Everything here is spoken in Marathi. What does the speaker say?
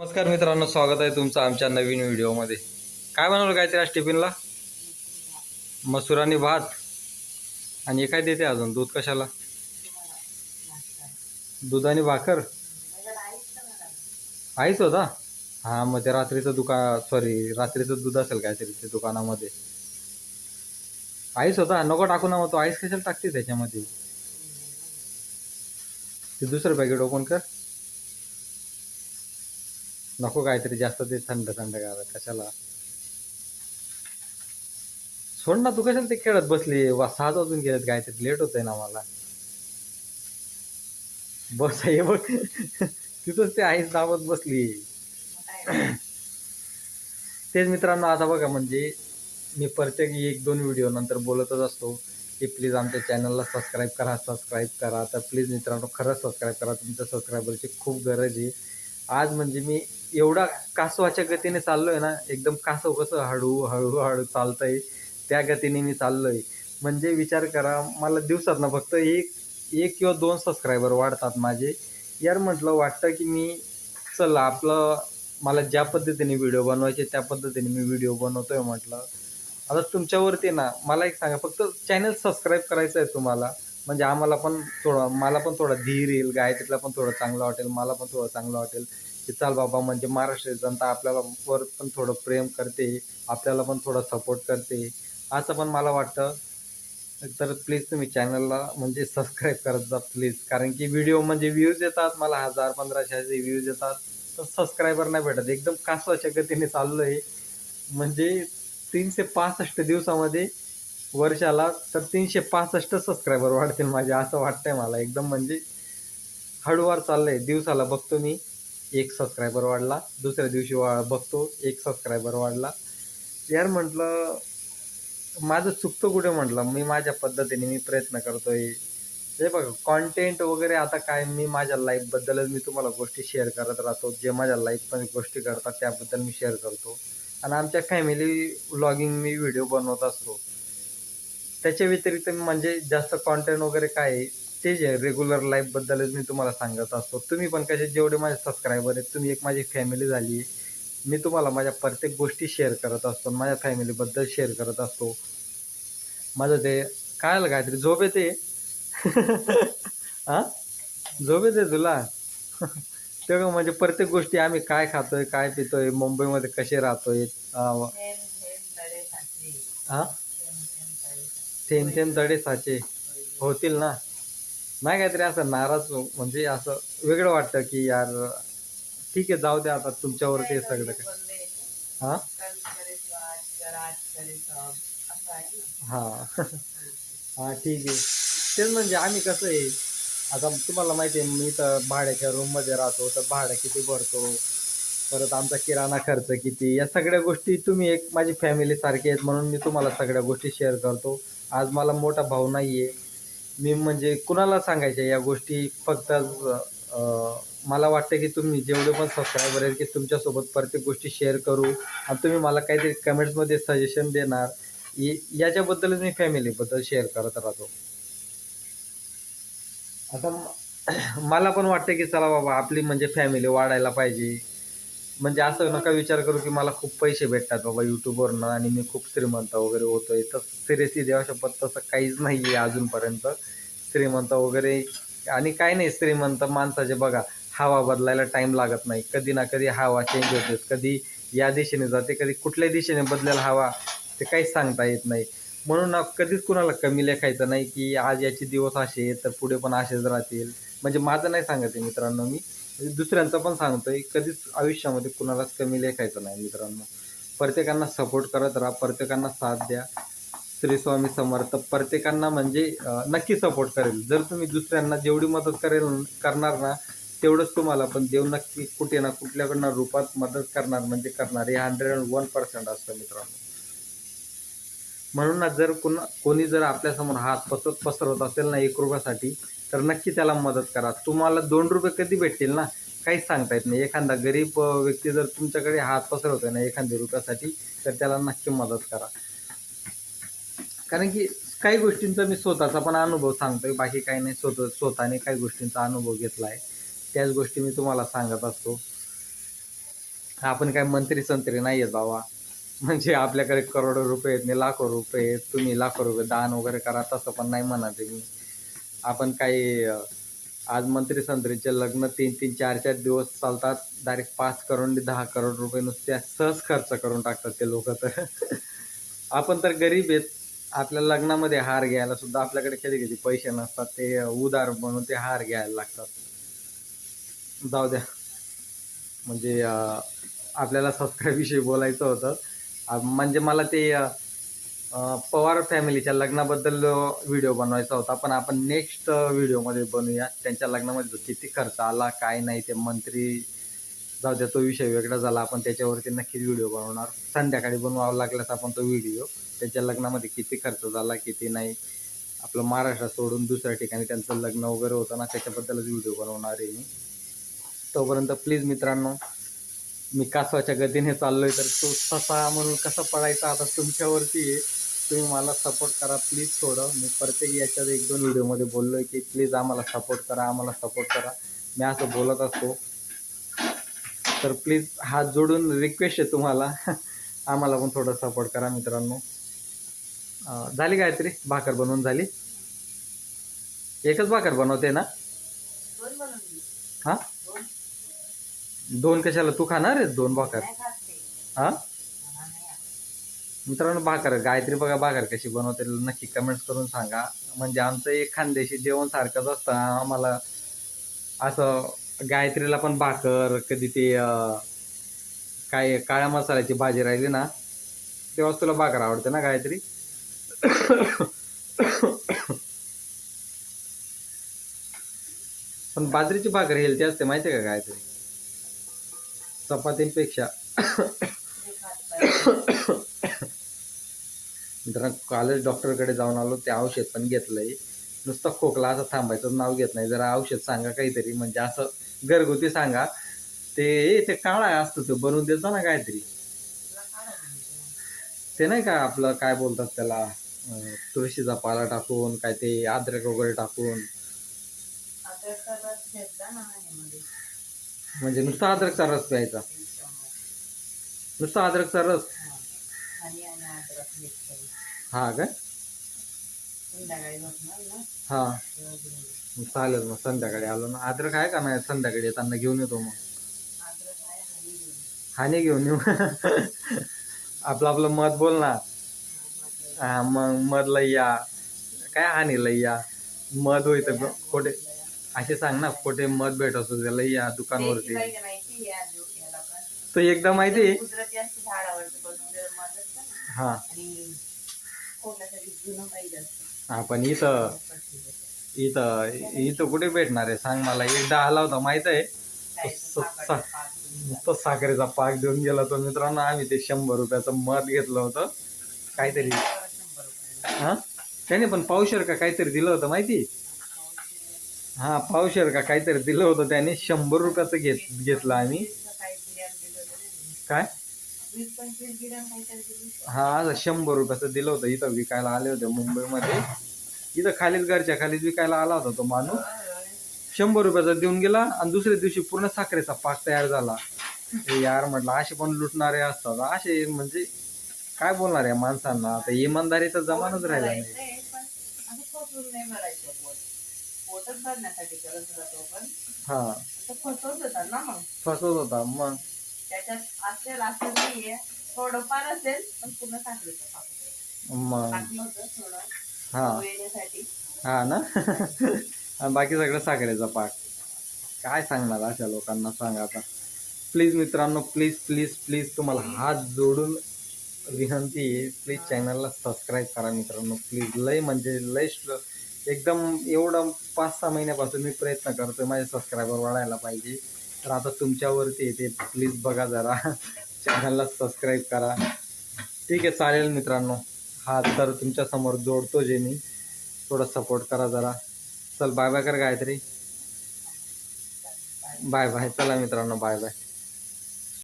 नमस्कार मित्रांनो स्वागत आहे तुमचं आमच्या नवीन व्हिडिओमध्ये. काय बनवलं काय ते आज टिफिनला? मसूर आणि भात. आणि काय देते अजून दूध कशाला? दूध आणि भाकर? आईच होता? हां मग ते रात्रीचं दुकान सॉरी रात्रीचं दूध असेल काहीतरी ते दुकानामध्ये. आईस होता? नको टाकू ना मग तो आईस कशाला टाकते त्याच्यामध्ये ते दुसरं पॅकेट ओपन कर. नको काहीतरी जास्त ते थंड थंड करा कशाला? सोड ना तू कशाला ते खेळत बसली? वा सहा वाजून गेलेत काहीतरी लेट होतंय ना मला. बस हे बघ. तिथंच ते आईस दाबत बसली. तेच मित्रांनो आता बघा म्हणजे मी प्रत्येक एक दोन व्हिडिओ नंतर बोलतच असतो की प्लीज आमच्या चॅनलला सबस्क्राईब करा सबस्क्राईब करा. तर प्लीज मित्रांनो खरंच सबस्क्राईब करा. तुमच्या सबस्क्रायबरची खूप गरज आहे. आज म्हणजे मी एवढा कासवाच्या गतीने चाललोय ना एकदम कासव कसं हळू हळू हळू चालतंय त्या गतीने मी चाललोय. म्हणजे विचार करा मला दिवसात ना फक्त एक एक किंवा दोन सबस्क्रायबर वाढतात माझे. यार म्हटलं वाटतं की मी चल आपलं मला ज्या पद्धतीने व्हिडिओ बनवायचे त्या पद्धतीने मी व्हिडिओ बनवतोय म्हटलं. आता तुमच्यावरती ना मला एक सांगा फक्त चॅनल सबस्क्राईब करायचं आहे तुम्हाला. म्हणजे आम्हाला पण थोडं मला पण थोडा धीर येईल गायत्रीला पण थोडं चांगलं वाटेल मला पण थोडं चांगलं वाटेल. की चाल बाबा म्हणजे महाराष्ट्र जनता आपल्याला वर पण थोडं प्रेम करते आपल्याला पण थोडं सपोर्ट करते. असं पण मला वाटतं. तर प्लीज तुम्ही चॅनलला म्हणजे सबस्क्राईब करत जा प्लीज कारण की व्हिडिओ म्हणजे व्ह्यूज येतात मला हजार पंधराशे असे व्ह्यूज येतात. तर सबस्क्रायबर नाही भेटत. एकदम कासवाच्या गतीने चाललो आहे म्हणजे तीनशे पासष्ट दिवसामध्ये वर्षाला तर तीनशे पासष्ट सबस्क्रायबर वाढतील माझे असं वाटतंय मला. एकदम म्हणजे हळूवार चाललंय. दिवसाला बघतो मी. एक सबस्क्रायबर वाढला. दुसऱ्या दिवशी वा बघतो एक सबस्क्रायबर वाढला. यार म्हटलं माझं चुकतं कुठे म्हटलं? मी माझ्या पद्धतीने मी प्रयत्न करतोय. हे बघा कॉन्टेंट वगैरे आता काय मी माझ्या लाईफबद्दलच मी तुम्हाला गोष्टी शेअर करत राहतो. जे माझ्या लाईफमध्ये गोष्टी करतात त्याबद्दल मी शेअर करतो. आणि आमच्या फॅमिली व्लॉगिंग मी व्हिडिओ बनवत असतो. त्याच्या व्यतिरिक्त मी म्हणजे जास्त कॉन्टेंट वगैरे काय आहे. ते जे रेग्युलर लाईफबद्दलच मी तुम्हाला सांगत असतो. तुम्ही पण कसे जेवढे माझे सबस्क्रायबर आहेत तुम्ही एक माझी फॅमिली झाली मी तुम्हाला माझ्या प्रत्येक गोष्टी शेअर करत असतो माझ्या फॅमिलीबद्दल शेअर करत असतो. माझं ते काय आलं काहीतरी? झोप येते? हां झोप येते तुला? तेव्हा म्हणजे प्रत्येक गोष्टी आम्ही काय खातोय काय पितोय मुंबईमध्ये कसे राहतोय हा थेंब थेंब तडे साचे. होतील ना? नाही काहीतरी असं नाराज म्हणजे असं वेगळं वाटतं की यार ठीक आहे जाऊ द्या आता तुमच्यावर ते सगळं काय. हां? हां. हां ठीक आहे. तेच म्हणजे आम्ही कसं आहे आता तुम्हाला माहिती आहे मी तर भाड्याच्या रूममध्ये राहतो तर भाडं किती भरतो परत आमचा किराणा खर्च किती या सगळ्या गोष्टी तुम्ही एक माझी फॅमिली सारखी आहेत म्हणून मी तुम्हाला सगळ्या गोष्टी शेअर करतो. आज मला मोठा भाऊ नाही आहे मी म्हणजे कुणाला सांगायच्या या गोष्टी? फक्त अं, मला वाटतं की तुम्ही जेवढे पण सबस्क्रायबर आहेत की तुमच्यासोबत प्रत्येक गोष्टी शेअर करू आणि तुम्ही मला काहीतरी कमेंट्समध्ये सजेशन देणार. याच्याबद्दलच मी फॅमिलीबद्दल शेअर करत राहतो. आता म- मला पण वाटतं की चला बाबा आपली म्हणजे फॅमिली वाढायला पाहिजे. म्हणजे असं नका विचार करू की मला खूप पैसे भेटतात बाबा यूट्यूबवरनं आणि मी खूप श्रीमंत वगैरे होतोय. तर सिरियसली देवाशपत तसं काहीच नाही आहे अजूनपर्यंत. श्रीमंत वगैरे आणि काय नाही श्रीमंत माणसाचे बघा हवा बदलायला टाईम लागत नाही. कधी ना कधी हवा चेंज होते. कधी या दिशेने जाते कधी कुठल्या दिशेने बदलेल हवा ते काहीच सांगता येत नाही. म्हणून ना कधीच कुणाला कमी लेखायचं नाही की आज याचे दिवस असे तर पुढे पण असेच राहतील. म्हणजे माझं नाही सांगत आहे मित्रांनो मी. म्हणजे दुसऱ्यांचं पण सांगतोय कधीच आयुष्यामध्ये कुणालाच कमी लेखायचं नाही मित्रांनो. प्रत्येकांना सपोर्ट करत राहा प्रत्येकांना साथ द्या. श्री स्वामी समर्थ प्रत्येकांना म्हणजे नक्की सपोर्ट करेल. जर तुम्ही दुसऱ्यांना जेवढी मदत करेल करणार ना तेवढंच तुम्हाला पण देव नक्की कुठे ना कुठल्याकडनं रूपात मदत करणार म्हणजे करणार. हे हंड्रेड अँड वन पर्सेंट असतं मित्रांनो. म्हणून ना जर कुणा कोणी जर आपल्यासमोर हात पसरत पसरवत असेल ना एक रुपयासाठी तर नक्की त्याला मदत करा. तुम्हाला दोन रुपये कधी भेटतील ना काहीच सांगता येत नाही. एखादा गरीब व्यक्ती जर तुमच्याकडे हात पसरवतोय ना एखाद्या रुपयासाठी तर त्याला नक्की मदत करा. कारण की काही गोष्टींचा मी स्वतःचा पण अनुभव सांगतोय बाकी काही नाही. स्वतः स्वतःने काही गोष्टींचा अनुभव घेतला आहे त्याच गोष्टी मी तुम्हाला सांगत असतो. आपण काय मंत्री संत्री नाही आहेत बाबा. म्हणजे आपल्याकडे करोडो रुपये आहेत नाही लाखो रुपये आहेत. तुम्ही लाखो रुपये दान वगैरे करा तसं पण नाही म्हणत आहे मी. आपण काही आज मंत्री संत्रीचे लग्न तीन तीन चार चार दिवस चालतात. डायरेक्ट पाच करोड दहा करोड रुपये नुसते सहज खर्च करून टाकतात ते लोक तर. आपण तर गरीब आहेत. आपल्या लग्नामध्ये हार घ्यायला सुद्धा आपल्याकडे कधी कधी पैसे नसतात. ते उदार म्हणून ते हार घ्यायला लागतात. जाऊ द्या. म्हणजे आपल्याला सबस्क्राईबविषयी बोलायचं होतं. म्हणजे मला ते पवार फॅमिलीच्या लग्नाबद्दल व्हिडिओ बनवायचा होता पण आपण नेक्स्ट व्हिडिओमध्ये बनवूया त्यांच्या लग्नामध्ये किती खर्च आला काय नाही ते मंत्री जाऊ द्या तो विषय वेगळा झाला आपण त्याच्यावरती नक्कीच व्हिडिओ बनवणार. संध्याकाळी बनवावा लागल्यास आपण तो व्हिडिओ. त्यांच्या लग्नामध्ये किती खर्च झाला किती नाही आपलं महाराष्ट्र सोडून दुसऱ्या ठिकाणी त्यांचं लग्न वगैरे होतं ना त्याच्याबद्दलच व्हिडिओ बनवणार आहे मी. तोपर्यंत प्लीज मित्रांनो मी कासवाच्या गतीने चाललो आहे तर तो ससा म्हणून कसा पळायचा आता तुमच्यावरती आहे. तुम्ही मला सपोर्ट करा प्लीज थोडं. मी प्रत्येक याच्यात एक दोन व्हिडिओमध्ये बोललो आहे की प्लीज आम्हाला सपोर्ट करा आम्हाला सपोर्ट करा. मी असं बोलत असतो. तर प्लीज हात जोडून रिक्वेस्ट आहे तुम्हाला. आम्हाला पण थोडं सपोर्ट करा मित्रांनो. झाली गायत्री? भाकर बनवून झाली? एकच भाकर बनवते ना? हा? दोन. कशाला? तू खाणार आहे दोन भाकर? हा. मित्रांनो भाकर गायत्री बघा भाकर कशी बनवते. नक्की कमेंट्स करून सांगा. म्हणजे आमचं एक खानदेशी जेवण सारखंच असतं. आम्हाला असं गायत्रीला पण भाकर कधी ते काय काळ्या मसाल्याची भाजी राहिली ना तेव्हाच तुला भाकर आवडते ना गायत्री? पण बाजरीची भाकर हेल्थी असते माहिती आहे का गायत्री? चपातींपेक्षा. मित्रांनो कालच डॉक्टरकडे जाऊन आलो ते औषध पण घेतलंय. नुसतं खोकला असं थांबायचं नाव घेत नाही. जरा औषध सांगा काहीतरी म्हणजे असं घरगुती सांगा. ते ते काळा असतं ते बनवून देतो ना काहीतरी? ते नाही का आपलं काय बोलतात त्याला तुळशीचा पाला टाकून काय ते अद्रक वगैरे टाकून. म्हणजे नुसता अद्रकचा रस प्यायचा. नुसता अद्रकचा रस. हा. हा काय संध्याकाळी झोपणार ना. हा. मग चालेल मग संध्याकाळी आलो ना. अद्रक आहे का नाही संध्याकाळी येताना घेऊन येतो मग? अद्रक आहे हळदी घेऊन. हानी घेऊन येऊ. आपलं आपलं मत बोल ना. हा मग मध लई या. काय हानी लई या? मध होय तर खोटे असे सांग ना खोटे मध भेटत होते लई या ते दुकानवरती माहिती. तो एकदा माहिती असते बनवलेलं मध असतं ना. हा. आणि कोणासाठी जुनं पाहिजे असतं हा पण इथं इथं इथं कुठे भेटणार आहे? सांग मला. एकदा आला होता माहीत आहे? सा- साखरेचं पाक साखरेचा देऊन गेला तो मित्रांनो. आम्ही ते शंभर रुपयाचं मध घेतलं होतं. काहीतरी. हा? त्याने पण पावशेर का काहीतरी दिलं होतं माहिती? हा पावशेर का काहीतरी दिलं होतं त्याने. शंभर रुपयाचं घेत घेतलं आम्ही. काय? वीस पंचवीस बिर्याणी काहीतरी दिली होती. हा असं शंभर रुपयाचं दिलं होतं. इथं विकायला आले होते मुंबईमध्ये. इथं खालीच घरच्या खालीच विकायला आला होता तो माणूस. शंभर रुपयाचा देऊन गेला आणि दुसऱ्या दिवशी पूर्ण साखरेचा पाक तयार झाला. हे यार म्हटलं असे पण लुटणारे असतात. असे म्हणजे काय बोलणार या माणसांना? आता इमानदारीचा जमानाच राहिला नाही. भरायचंय, पण असं फसवून नाही भरायचं पोट. पोटच भरण्यासाठी करत होता तो पण हा. तर फसवत होता ना मग? फसवत होता. मग त्याच्यात असेल असं नाहीये. थोडंफार असेल पण पूर्ण मग. टाकलं होतं थोडं. हा. येण्यासाठी. हा ना? आणि बाकी सगळं साखरेचा पाक. काय सांगणार अशा लोकांना सांगा आता. प्लीज मित्रांनो प्लीज प्लीज प्लीज तुम्हाला हात जोडून विनंती आहे. प्लीज चॅनलला सबस्क्राईब करा मित्रांनो. प्लीज लय म्हणजे लय एकदम एवढं पाच सहा महिन्यापासून मी प्रयत्न करतोय माझे सबस्क्रायबर वाढायला पाहिजे. तर आता तुमच्यावरती येते. प्लीज बघा जरा. चॅनलला सबस्क्राईब करा. ठीक आहे चालेल मित्रांनो. हा तर तुमच्यासमोर जोडतो जे मी थोडा सपोर्ट करा जरा. चल बाय बाय कर गायत्री. बाय बाय चला मित्रांनो बाय बाय